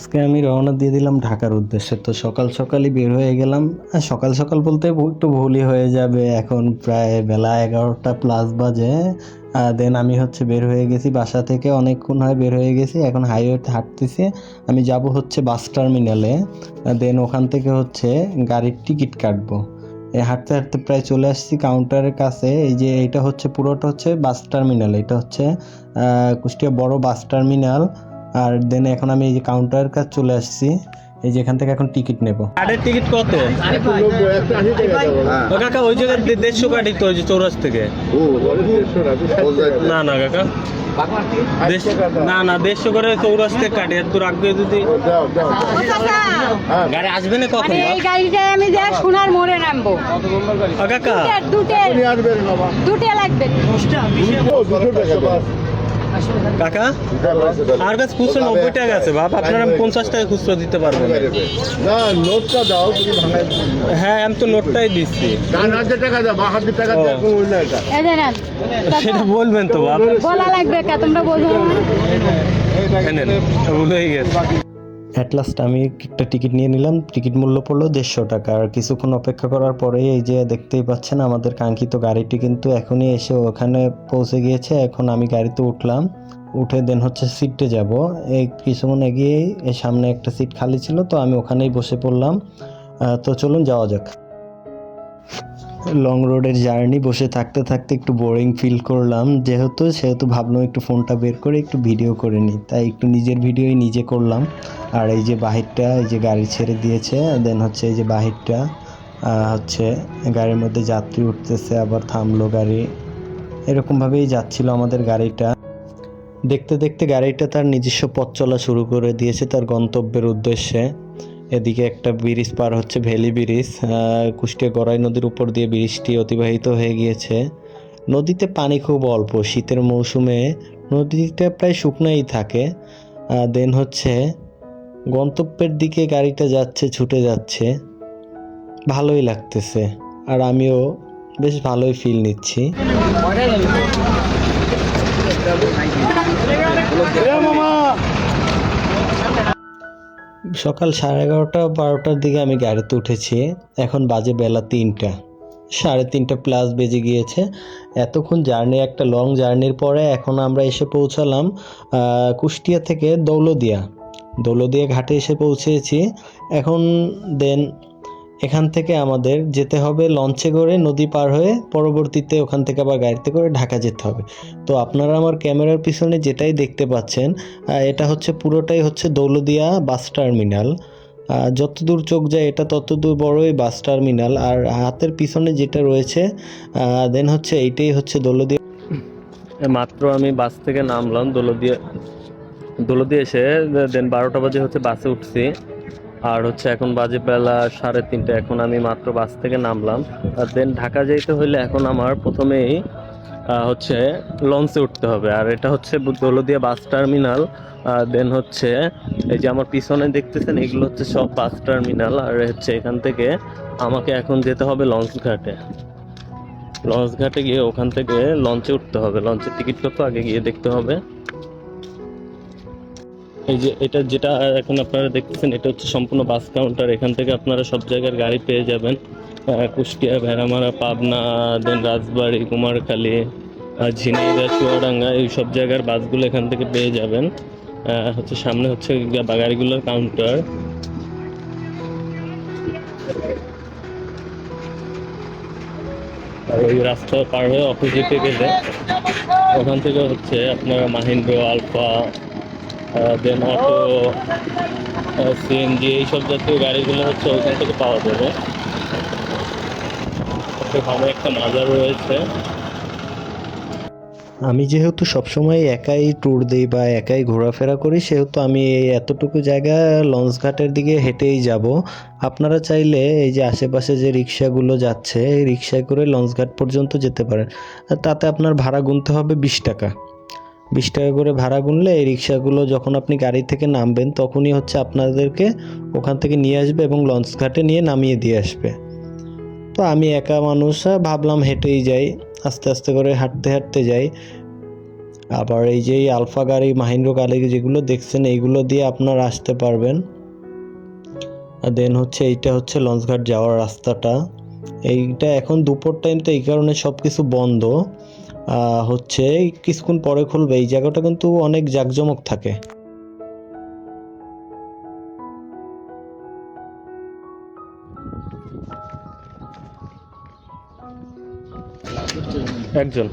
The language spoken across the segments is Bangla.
আজকে আমি রওনা দিয়ে দিলাম ঢাকার উদ্দেশ্যে। তো সকাল সকালই বের হয়ে গেলাম। সকাল সকাল বলতে একটু ভুলই হয়ে যাবে। এখন প্রায় বেলা এগারোটা প্লাস বাজে। দেন আমি হচ্ছে বের হয়ে গেছি বাসা থেকে। অনেকক্ষণ হয় বের হয়ে গেছি। এখন হাইওয়েতে হাঁটতেছি। আমি যাব হচ্ছে বাস টার্মিনালে দেন ওখান থেকে হচ্ছে গাড়ির টিকিট কাটবো। এই হাঁটতে হাঁটতে প্রায় চলে আসছি কাউন্টারের কাছে। এই যে এটা হচ্ছে পুরোটা হচ্ছে বাস টার্মিনাল এটা হচ্ছে কুষ্টিয়া বড় বাস টার্মিনাল আর দেন এখন আমি এই যে কাউন্টারের কাছে চলে আসছি। এই যে এখান থেকে এখন টিকিট নেব। কার্ডের টিকিট কত? ও কাকা ওই জায়গায় দেড়শো কাটি তো ওই যে চৌরাস থেকে। না না কাকা। দেড়শো- না না দেড়শো করে চৌরাস থেকে কাটি। এত আগে যদি গাড়ি আসবে না কখন? এই গাড়িটায় আমি যা সোনার মোড়ে নামবো। কাকা। দুটে দুটে। লাগবে। কাকা? আর কাছে খুচরো নব্বই টাকা আছে বাপ। আপনারা পঞ্চাশ টাকা খুচরো দিতে পারবেন। না নোটটা দাও তুমি হ্যাঁ আমি তো নোটটাই দিচ্ছি। টাকা দাও টাকা। সেটা বলবেন তো বাপ। বলা লাগবে কে তোমরা বোঝো ভুল হয়ে গেছে। অ্যাট লাস্ট আমি একটা টিকিট নিয়ে নিলাম টিকিট মূল্য পড়ল দেড়শো টাকা। আর কিছুক্ষণ অপেক্ষা করার পরেই এই যে দেখতেই পাচ্ছেন আমাদের কাঙ্ক্ষিত গাড়িটি কিন্তু এখনই এসে ওখানে পৌঁছে গিয়েছে। এখন আমি গাড়িতে উঠলাম, উঠে দেন হচ্ছে সিটে যাব। এই কিছুক্ষণ এগিয়েই সামনে একটা সিট খালি ছিল, তো আমি ওখানেই বসে পড়লাম। তো চলুন যাওয়া যাক। লং রোডের জার্নি বসে থাকতে থাকতে একটু বোরিং ফিল করলাম। যেহেতু, সেহেতু ভাবলাম একটু ফোনটা বের করে একটু ভিডিও করে নিই। তাই একটু নিজের ভিডিওই নিজে করলাম। আর এই যে বাহিরটা, এই যে গাড়ি ছেড়ে দিয়েছে দেন হচ্ছে এই যে বাহিরটা হচ্ছে গাড়ির মধ্যে যাত্রী উঠতেছে, আবার থামলো গাড়ি। এরকমভাবেই যাচ্ছিল আমাদের গাড়িটা। দেখতে দেখতে গাড়িটা তার নিজস্ব পথ চলা শুরু করে দিয়েছে, তার গন্তব্যের উদ্দেশ্যে। এদিকে একটা ব্রিজ পার হচ্ছে ভ্যালি ব্রিজ কুষ্টিয়া গড়াই নদীর উপর দিয়ে ব্রিজটি অতিবাহিত হয়ে গিয়েছে। নদীতে পানি খুব অল্প, শীতের মৌসুমে নদীটা প্রায় শুকনোই থাকে। দেন হচ্ছে গন্তব্যের দিকে গাড়িটা যাচ্ছে, ছুটে যাচ্ছে। ভালোই লাগতেছে আর আমিও বেশ ভালোই ফিল নিচ্ছি। সকাল সাড়ে এগারোটা, বারোটার দিকে আমি গাড়িতে উঠেছি। এখন বাজে বেলা তিনটা। সাড়ে তিনটা প্লাস বেজে গিয়েছে। এতক্ষণ জার্নি একটা লং জার্নির পরে এখন আমরা এসে পৌঁছালাম কুষ্টিয়া থেকে দৌলদিয়া। দৌলদিয়া ঘাটে এসে পৌঁছেছি। এখন দেন এখান থেকে আমাদের যেতে হবে লঞ্চে করে নদী পার হয়ে পরবর্তীতে ওখান থেকে আবার গাড়িতে করে ঢাকা যেতে হবে। তো আপনারা আমার ক্যামেরার পিছনে যেটাই দেখতে পাচ্ছেন এটা হচ্ছে পুরোটাই হচ্ছে দৌলদিয়া বাস টার্মিনাল। যতদূর চোখ যায় এটা ততদূর বড়ই বাস টার্মিনাল। আর হাতের পিছনে যেটা রয়েছে দেন হচ্ছে এইটাই হচ্ছে দৌলদিয়া। মাত্র আমি বাস থেকে নামলাম দৌলদিয়া, দোলদিয়া এসে, দেন বারোটা বাজে হচ্ছে বাসে উঠছি। আর হচ্ছে এখন বাজে বেলা সাড়ে তিনটে, এখন আমি মাত্র বাস থেকে নামলাম। আর দেন ঢাকা যাইতে হইলে এখন আমার প্রথমেই হচ্ছে লঞ্চে উঠতে হবে। আর এটা হচ্ছে দোলদিয়া বাস টার্মিনাল। দেন হচ্ছে এই যে আমার পিছনে দেখতেছেন, এগুলো হচ্ছে সব বাস টার্মিনাল। আর হচ্ছে এখান থেকে আমাকে এখন যেতে হবে লঞ্চ ঘাটে। লঞ্চ ঘাটে গিয়ে ওখান থেকে লঞ্চে উঠতে হবে। লঞ্চের টিকিট কত আগে গিয়ে দেখতে হবে। এই যে এটা যেটা এখন আপনারা দেখতেছেন এটা হচ্ছে সম্পূর্ণ বাস কাউন্টার। এখান থেকে আপনারা সব জায়গার গাড়ি পেয়ে যাবেন। কুষ্টিয়া ভেড়ামারা পাবনা দেন রাজবাড়ি কুমারখালী আহ, ঝিনাইদহ চুয়াডাঙ্গা এই সব জায়গার বাসগুলো এখান থেকে পেয়ে যাবেন। হচ্ছে সামনে হচ্ছে গাড়িগুলোর কাউন্টার। ওই রাস্তা পার হয়ে অপোজিটে গেলে ওখান থেকে হচ্ছে আপনারা Mahindra alpha then auto CNG এইসব জাতীয় গাড়িগুলো হচ্ছে ওইখান থেকে পাওয়া যাবে। ওখানে একটা মাজার রয়েছে। আমি যেহেতু সবসময় একাই ট্যুর দিই বা একাই ঘোরাফেরা করি, সেহেতু আমি এতটুকু জায়গা লঞ্চ ঘাটের দিকে হেঁটেই যাব। আপনারা চাইলে এই যে আশেপাশে যে রিক্সাগুলো যাচ্ছে, এই রিক্সায় করে লঞ্চ ঘাট পর্যন্ত যেতে পারেন। তাতে আপনার ভাড়া গুনতে হবে বিশ টাকা। বিশ টাকা করে ভাড়া গুনলে এই রিক্সাগুলো যখন আপনি গাড়ি থেকে নামবেন, তখনই হচ্ছে আপনাদেরকে ওখান থেকে নিয়ে আসবে এবং লঞ্চ ঘাটে নিয়ে নামিয়ে দিয়ে আসবে। তো আমি একা মানুষ ভাবলাম হেঁটেই যাই, আস্তে আস্তে করে হাঁটতে হাঁটতে যাই। আবার এই যে আলফা গাড়ি, মাহিন্দ্র গাড়ি যেগুলো দেখছেন, এইগুলো দিয়ে আপনারা আসতে পারবেন। দেন হচ্ছে এইটা হচ্ছে লঞ্চঘাট যাওয়ার রাস্তাটা। এইটা এখন দুপুর টাইম তো এই কারণে সব কিছু বন্ধ। হচ্ছে কিছুক্ষণ পরে খুলবে। এই জায়গাটা কিন্তু অনেক জাঁকজমক থাকে। একজন।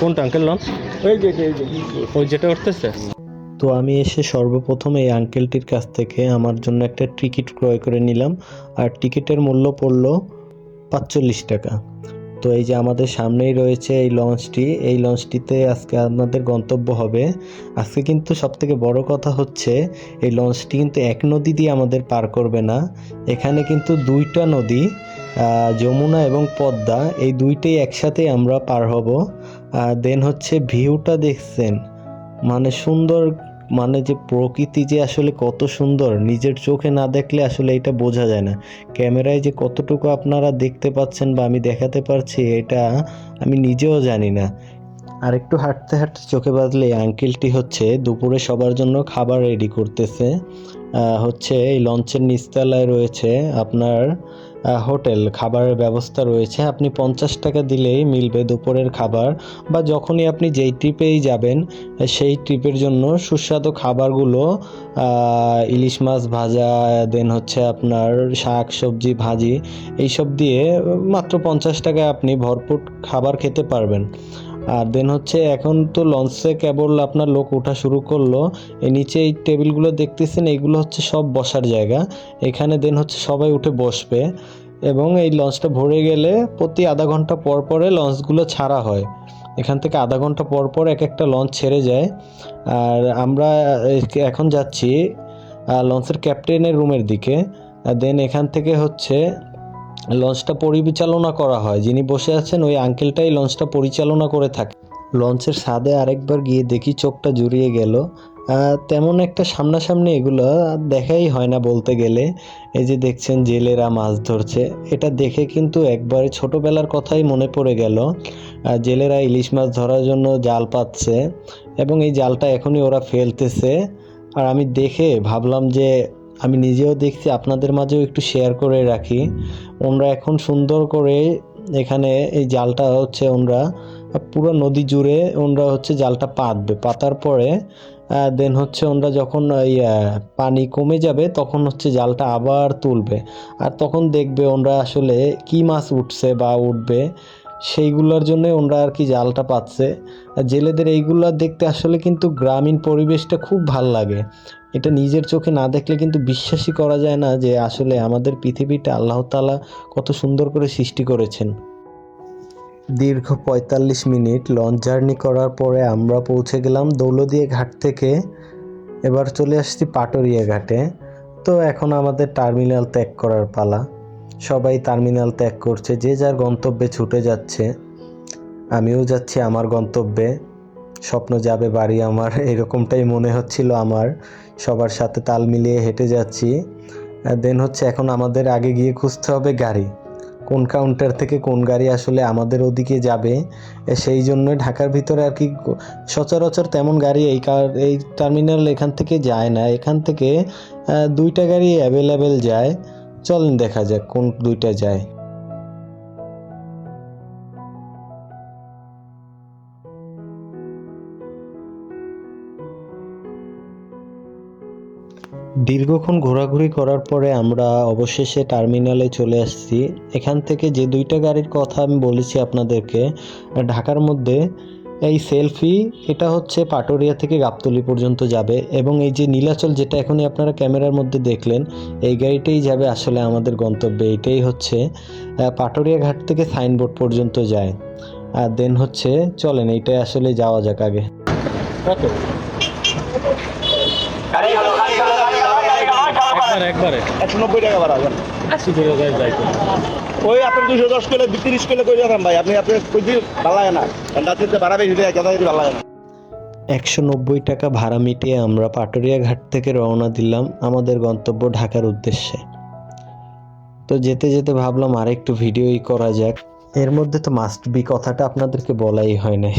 কোনটা আঙ্কেল লঞ্চ? ওই যেটা উঠতেছে? তো আমি এসে সর্বপ্রথম এই আঙ্কেলটির কাছ থেকে আমার জন্য একটা টিকিট ক্রয় করে নিলাম। আর টিকিটের মূল্য পড়ল পাঁচচল্লিশ টাকা। তো এই যে আমাদের সামনেই রয়েছে এই লঞ্চটি এই লঞ্চটিতে আজকে আমাদের গন্তব্য হবে। আজকে কিন্তু সবথেকে বড় কথা হচ্ছে, এই লঞ্চটি কিন্তু এক নদী দিয়ে আমাদের পার করবে না। এখানে কিন্তু দুইটা নদী যমুনা এবং পদ্মা, এই দুইটাই একসাথে আমরা পার হব। দেন হচ্ছে ভিউটা দেখছেন। মানে সুন্দর মানে যে প্রকৃতি যে আসলে কত সুন্দর, নিজের চোখে না দেখলে আসলে এটা বোঝা যায় না। ক্যামেরায় যে কতটুকু আপনারা দেখতে পাচ্ছেন বা আমি দেখাতে পারছি, এটা আমি নিজেও জানি না। আর একটু হাঁটতে হাঁটতে চোখে বাঁধলে আঙ্কেলটি হচ্ছে দুপুরে সবার জন্য খাবার রেডি করতেছে। হচ্ছে এই লঞ্চের নিচতলায় রয়েছে আপনার হোটেল, খাবারের ব্যবস্থা রয়েছে। আপনি পঞ্চাশ টাকা দিলেই মিলবে দুপুরের খাবার বা যখনই আপনি যেই ট্রিপেই যাবেন, সেই ট্রিপের জন্য সুস্বাদু খাবারগুলো ইলিশ মাছ ভাজা, দেন হচ্ছে আপনার শাক, সবজি, ভাজি, এইসব দিয়ে মাত্র পঞ্চাশ টাকায় আপনি ভরপুর খাবার খেতে পারবেন। আর দেন হচ্ছে এখন তো লঞ্চে কেবল আপনার লোক ওঠা শুরু করল। এই নিচে এই টেবিলগুলো দেখতেছেন, এইগুলো হচ্ছে সব বসার জায়গা। এখানে দেন হচ্ছে সবাই উঠে বসবে এবং এই লঞ্চটা ভরে গেলে প্রতি আধা ঘণ্টা পর পরে লঞ্চগুলো ছাড়া হয়। এখান থেকে আধা ঘণ্টা পর পর এক একটা লঞ্চ ছেড়ে যায়। আর আমরা এখন যাচ্ছি লঞ্চের ক্যাপ্টেনের রুমের দিকে। দেন এখান থেকে হচ্ছে লঞ্চটা পরিচালনা করা হয়। যিনি বসে আছেন ওই আঙ্কেলটাই লঞ্চটা পরিচালনা করে থাকে। লঞ্চের ছাদে আরেকবার গিয়ে দেখি চোখটা জুড়িয়ে গেল। তেমন একটা সামনাসামনি এগুলো দেখাই হয় না বলতে গেলে। এই যে দেখছেন জেলেরা মাছ ধরছে। এটা দেখে কিন্তু একবারে ছোটবেলার কথাই মনে পড়ে গেল। জেলেরা ইলিশ মাছ ধরার জন্য জাল পাচ্ছে এবং এই জালটা এখনই ওরা ফেলতেছে। আর আমি দেখে ভাবলাম যে আমি নিজেও দেখছি, আপনাদের মাঝেও একটু শেয়ার করে রাখি। ওনরা এখন সুন্দর করে এখানে এই জালটা হচ্ছে ওনরা পুরো নদী জুড়ে ওনরা হচ্ছে জালটা পাতবে। পাতার পরে দেন হচ্ছে ওনরা যখন এই পানি কমে যাবে তখন হচ্ছে জালটা আবার তুলবে। আর তখন দেখবে ওনরা আসলে কি মাছ উঠছে বা উঠবে। সেইগুলোর জন্য ওনারা আর কি জালটা পাচ্ছে। জেলেদের এইগুলো দেখতে আসলে কিন্তু গ্রামীণ পরিবেশটা খুব ভালো লাগে। এটা নিজের চোখে না দেখলে কিন্তু বিশ্বাসই করা যায় না যে আসলে আমাদের পৃথিবীটা আল্লাহ তাআলা কত সুন্দর করে সৃষ্টি করেছেন। দীর্ঘ পঁয়তাল্লিশ মিনিট লঞ্চ জার্নি করার পরে আমরা পৌঁছে গেলাম দৌলদিয়া ঘাট থেকে। এবার চলে আসছি পাটুরিয়া ঘাটে। তো এখন আমাদের টার্মিনাল ত্যাগ করার পালা। সবাই টার্মিনাল ত্যাগ করছে, যে যার গন্তব্যে ছুটে যাচ্ছে, আমিও যাচ্ছি আমার গন্তব্যে, স্বপ্ন যাবে বাড়ি আমার, এরকমটাই মনে হচ্ছিল আমার, সবার সাথে তাল মিলিয়ে হেঁটে যাচ্ছি দেন হচ্ছে এখন আমাদের আগে গিয়ে খুঁজতে হবে গাড়ি, কোন কাউন্টার থেকে কোন গাড়ি আসলে আমাদের ওদিকে যাবে সেই জন্য ঢাকার ভিতরে আর কি সচরাচর তেমন গাড়ি এই কার, এই টার্মিনাল এখান থেকে যায় না, এখান থেকে দুইটা গাড়ি অ্যাভেলেবেল যায় চলেন দেখা যাক কোন দুইটা যায়। দীর্ঘক্ষণ ঘোরাঘুরি করার পরে আমরা অবশেষে টার্মিনালে চলে আসছি। এখান থেকে যে দুইটা গাড়ির কথা আমি বলেছি আপনাদেরকে, ঢাকার মধ্যে এই সেলফি, এটা হচ্ছে পাটোরিয়া থেকে গাবতলি পর্যন্ত যাবে এবং এই যে নীলাচল যেটা এখনই আপনারা ক্যামেরার মধ্যে দেখলেন, এই গাড়িটাই যাবে আসলে আমাদের গন্তব্যে। এটাই হচ্ছে পাটোরিয়া ঘাট থেকে সাইনবোর্ড পর্যন্ত যায়। আর দেন হচ্ছে, চলেন, এইটাই আসলে যাওয়া যাক আগে। কত? একবার একবারে। একশো নব্বই টাকা ভাড়া যান আশি করে যায় যাইতো ওই আপনার দুশো দশ কিলো তিরিশ কিলো করে যাবেন ভাই। আপনি আপনি কই ভালো লাগে না রাত্রিতে ভাড়া বেশি দেয় কেদাই ভালো লাগে না। একশো নব্বই টাকা ভাড়া মিটিয়ে আমরা পাটুরিয়া ঘাট থেকে রওনা দিলাম আমাদের গন্তব্য ঢাকার উদ্দেশ্যে। তো যেতে যেতে ভাবলাম আরেকটু ভিডিওই করা যাক। এর মধ্যে তো মাস্ট বি কথাটা আপনাদেরকে বলাই হয় নাই।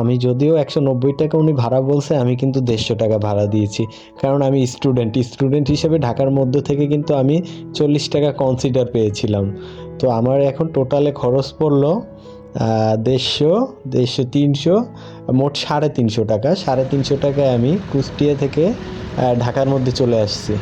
আমি যদিও একশো নব্বই টাকা উনি ভাড়া বলছে, আমি কিন্তু দেড়শো টাকা ভাড়া দিয়েছি। কারণ আমি স্টুডেন্ট স্টুডেন্ট হিসেবে ঢাকার মধ্যে থেকে কিন্তু আমি চল্লিশ টাকা কনসিডার পেয়েছিলাম। তো আমার এখন টোটালে খরচ পড়ল দেড়শো দেড়শো তিনশো, মোট সাড়ে তিনশো টাকা। সাড়ে তিনশো টাকায় আমি কুষ্টিয়া থেকে ঢাকার মধ্যে চলে আসছি।